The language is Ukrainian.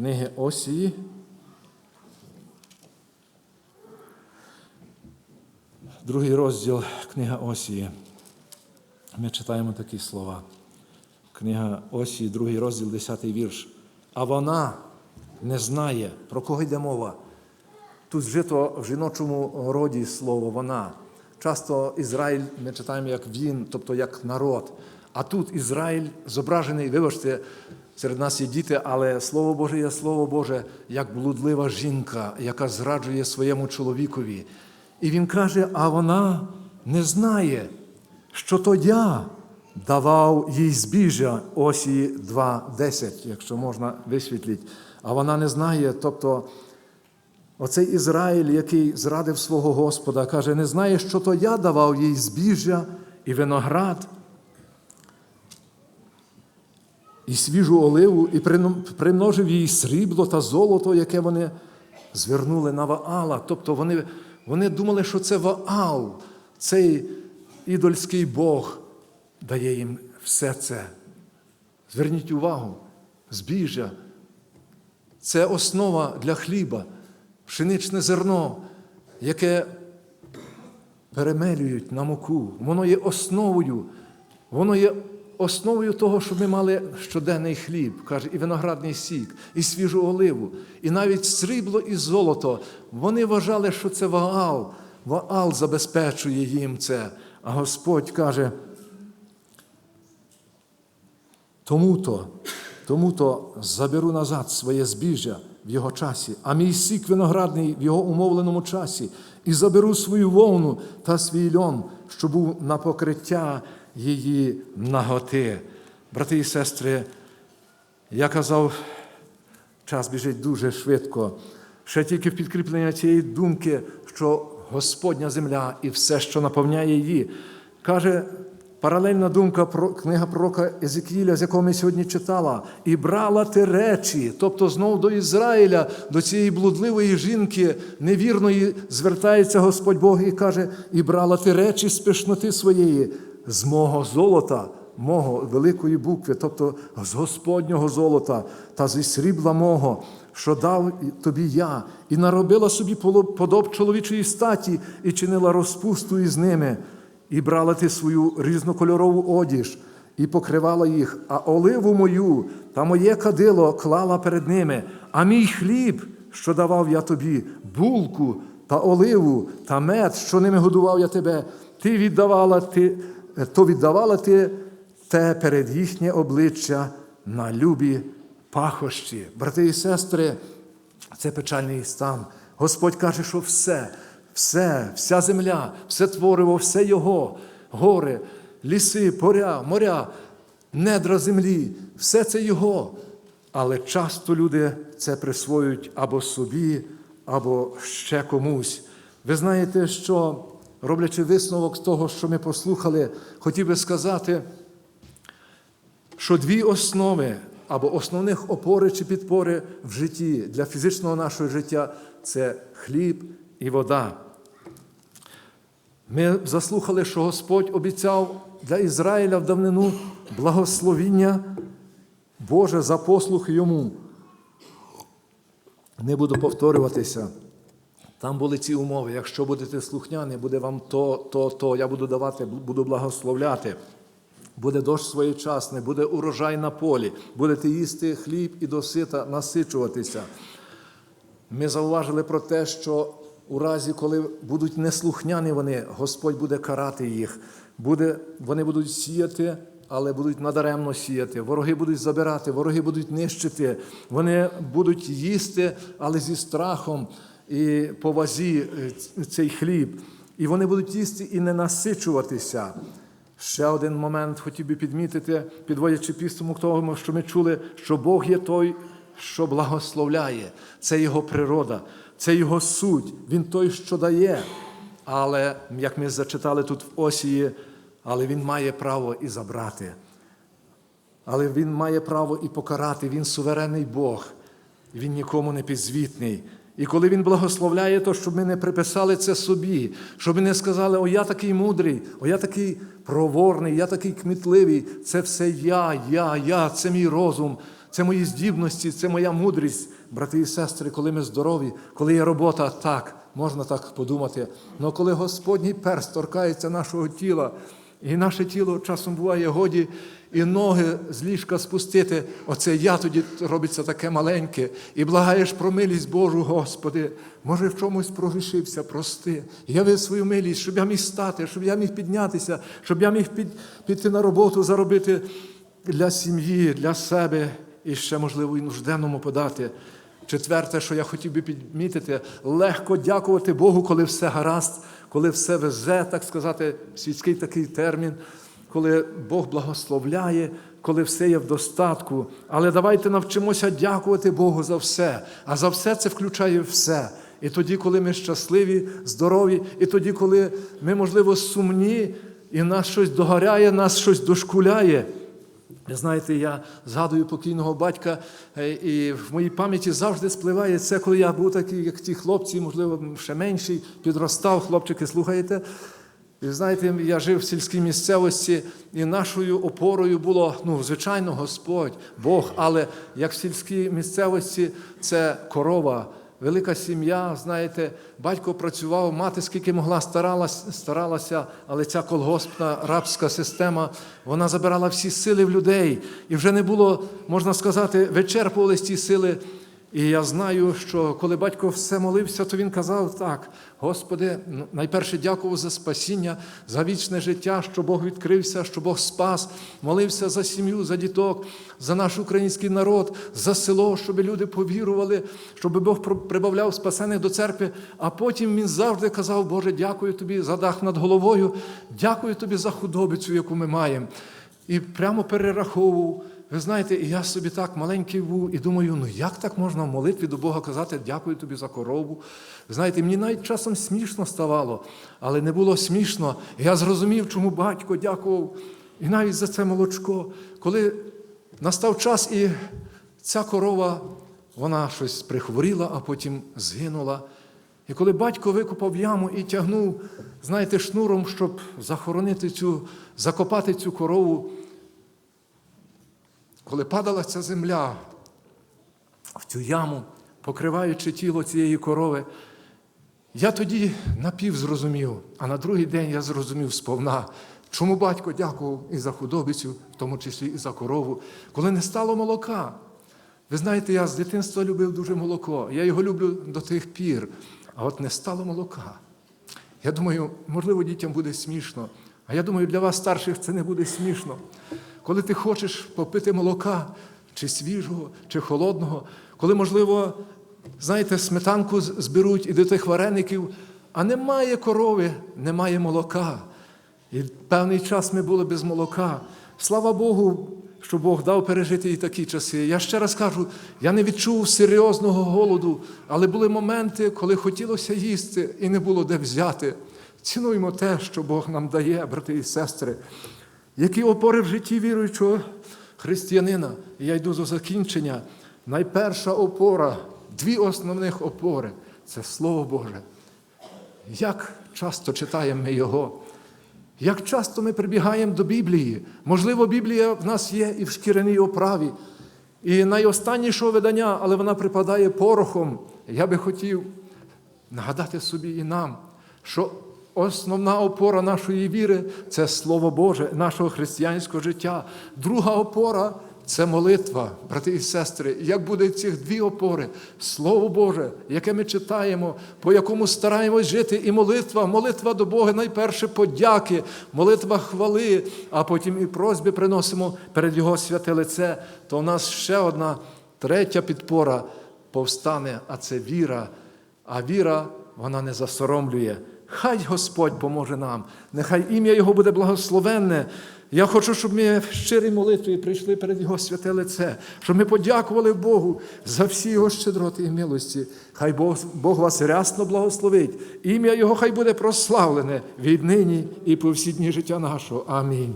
книги Осії. Другий розділ книга Осії. Ми читаємо такі слова. Книга Осії, другий розділ, 10 вірш. А вона не знає, про кого йде мова. Тут вжито в жіночому роді слово вона. Часто Ізраїль ми читаємо як він, тобто як народ. А тут Ізраїль зображений, вибачте, серед нас є діти, але Слово Боже є Слово Боже, як блудлива жінка, яка зраджує своєму чоловікові. І він каже: а вона не знає, що то я давав їй збіжжя Осії 2.10, якщо можна висвітлити. А вона не знає, тобто. Оцей Ізраїль, який зрадив свого Господа, каже, не знає, що то я давав їй збіжжя і виноград, і свіжу оливу, і примножив їй срібло та золото, яке вони звернули на Ваала. Тобто вони, вони думали, що це Ваал, цей ідольський Бог дає їм все це. Зверніть увагу, збіжжя це основа для хліба пшеничне зерно, яке перемелюють на муку, воно є основою, воно є основою того, щоб ми мали щоденний хліб, каже, і виноградний сік, і свіжу оливу, і навіть срібло і золото. Вони вважали, що це Ваал. Ваал забезпечує їм це. А Господь каже, тому-то, тому-то заберу назад своє збіжжя в його часі, а мій сік виноградний в його умовленому часі, і заберу свою вовну та свій льон, що був на покриття її наготи. Брати і сестри, я казав, час біжить дуже швидко. Ще тільки в підкріплення цієї думки, що Господня земля і все, що наповняє її, каже Паралельна думка про книга пророка Езекіля, з якого ми сьогодні читала, і брала ти речі, тобто знову до Ізраїля, до цієї блудливої жінки, невірної, звертається Господь Бог і каже: і брала ти речі з пишноти своєї, з мого золота, мого великої букви, тобто з Господнього золота та зі срібла мого, що дав тобі я, і наробила собі подоб чоловічої статі, і чинила розпусту із ними. І брала ти свою різнокольорову одіж, і покривала їх, а оливу мою та моє кадило клала перед ними, а мій хліб, що давав я тобі, булку та оливу та мед, що ними годував я тебе, ти віддавала ти, то віддавала ти те перед їхнє обличчя на любі пахощі. Брати і сестри, це печальний стан. Господь каже, що все. Все, вся земля, все твориво, все Його, гори, ліси, поря, моря, недра землі, все це Його. Але часто люди це присвоюють або собі, або ще комусь. Ви знаєте, що, роблячи висновок з того, що ми послухали, хотів би сказати, що дві основи або основних опори чи підпори в житті для фізичного нашого життя це хліб і вода. Ми заслухали, що Господь обіцяв для Ізраїля в давнину благословіння Боже за послух йому. Не буду повторюватися. Там були ці умови. Якщо будете слухняні, буде вам то, то, то. Я буду давати, буду благословляти. Буде дощ своєчасний, буде урожай на полі, будете їсти хліб і досита насичуватися. Ми зауважили про те, що у разі, коли будуть неслухняні вони, Господь буде карати їх. Буде, Вони будуть сіяти, але будуть надаремно сіяти. Вороги будуть забирати, вороги будуть нищити, вони будуть їсти, але зі страхом і по вазі е, цей хліб. І вони будуть їсти і не насичуватися. Ще один момент хотів би підмітити, підводячи підсумок того, що ми чули, що Бог є той, що благословляє. Це Його природа, це Його суть, Він той, що дає. Але, як ми зачитали тут в Осії, але Він має право і забрати. Але Він має право і покарати, Він суверенний Бог, Він нікому не підзвітний. І коли Він благословляє, то щоб ми не приписали це собі, щоб ми не сказали, о, я такий мудрий, о, я такий проворний, я такий кмітливий, це все я, я, я, це мій розум. це мої здібності, це моя мудрість, брати і сестри, коли ми здорові, коли є робота, так, можна так подумати. Але коли Господній перст торкається нашого тіла, і наше тіло часом буває годі, і ноги з ліжка спустити, оце я тоді робиться таке маленьке, і благаєш про милість Божу, Господи, може в чомусь прогрішився, прости. Яви свою милість, щоб я міг стати, щоб я міг піднятися, щоб я міг під, піти на роботу, заробити для сім'ї, для себе і ще, можливо, і нужденному подати. Четверте, що я хотів би підмітити, легко дякувати Богу, коли все гаразд, коли все везе, так сказати, світський такий термін, коли Бог благословляє, коли все є в достатку. Але давайте навчимося дякувати Богу за все. А за все це включає все. І тоді, коли ми щасливі, здорові, і тоді, коли ми, можливо, сумні, і нас щось догоряє, нас щось дошкуляє. Ви знаєте, я згадую покійного батька, е, і в моїй пам'яті завжди спливає це, коли я був такий, як ті хлопці, можливо, ще менший, підростав, хлопчики, слухаєте. І знаєте, я жив в сільській місцевості, і нашою опорою було, ну, звичайно, Господь, Бог, але як в сільській місцевості це корова. Велика сім'я, знаєте, батько працював, мати скільки могла старалася, але ця колгоспна рабська система вона забирала всі сили в людей. І вже не було, можна сказати, вичерпувались ті сили. І я знаю, що коли батько все молився, то він казав так: Господи, найперше дякував за спасіння, за вічне життя, що Бог відкрився, що Бог спас, молився за сім'ю, за діток, за наш український народ, за село, щоб люди повірували, щоб Бог прибавляв спасених до церкви. А потім він завжди казав, Боже, дякую тобі за дах над головою, дякую тобі за худобицю, яку ми маємо. І прямо перераховував. Ви знаєте, і я собі так маленький був і думаю, ну як так можна в молитві до Бога казати, дякую тобі за корову. Знаєте, мені навіть часом смішно ставало, але не було смішно. Я зрозумів, чому батько дякував. І навіть за це молочко. Коли настав час, і ця корова, вона щось прихворіла, а потім згинула. І коли батько викопав яму і тягнув, знаєте, шнуром, щоб захоронити цю, закопати цю корову, коли падала ця земля в цю яму, покриваючи тіло цієї корови, я тоді напів зрозумів, а на другий день я зрозумів сповна, чому батько дякував і за худобицю, в тому числі і за корову, коли не стало молока. Ви знаєте, я з дитинства любив дуже молоко. Я його люблю до тих пір, а от не стало молока. Я думаю, можливо, дітям буде смішно. А я думаю, для вас, старших, це не буде смішно. Коли ти хочеш попити молока, чи свіжого, чи холодного, коли, можливо, знаєте, сметанку зберуть і до тих вареників, а немає корови, немає молока. І певний час ми були без молока. Слава Богу, що Бог дав пережити і такі часи. Я ще раз кажу, я не відчув серйозного голоду, але були моменти, коли хотілося їсти і не було де взяти. Цінуємо те, що Бог нам дає, брати і сестри. Які опори в житті віруючого християнина? І я йду до закінчення. Найперша опора, дві основних опори це Слово Боже. Як часто читаємо ми Його? Як часто ми прибігаємо до Біблії? Можливо, Біблія в нас є і в шкіряній оправі, і найостаннішого видання, але вона припадає порохом. Я би хотів нагадати собі і нам, що Основна опора нашої віри це Слово Боже, нашого християнського життя. Друга опора це молитва, брати і сестри. Як буде цих дві опори? Слово Боже, яке ми читаємо, по якому стараємось жити, і молитва, молитва до Бога, найперше подяки, молитва хвали, а потім і просьби приносимо перед Його святе лице. То у нас ще одна третя підпора повстане, а це віра. А віра, вона не засоромлює. Хай Господь поможе нам, нехай ім'я Його буде благословенне. Я хочу, щоб ми в щирій молитві прийшли перед Його святе лице, щоб ми подякували Богу за всі Його щедроти і милості. Хай Бог, Бог вас рясно благословить. Ім'я Його хай буде прославлене віднині і по всі дні життя нашого. Амінь.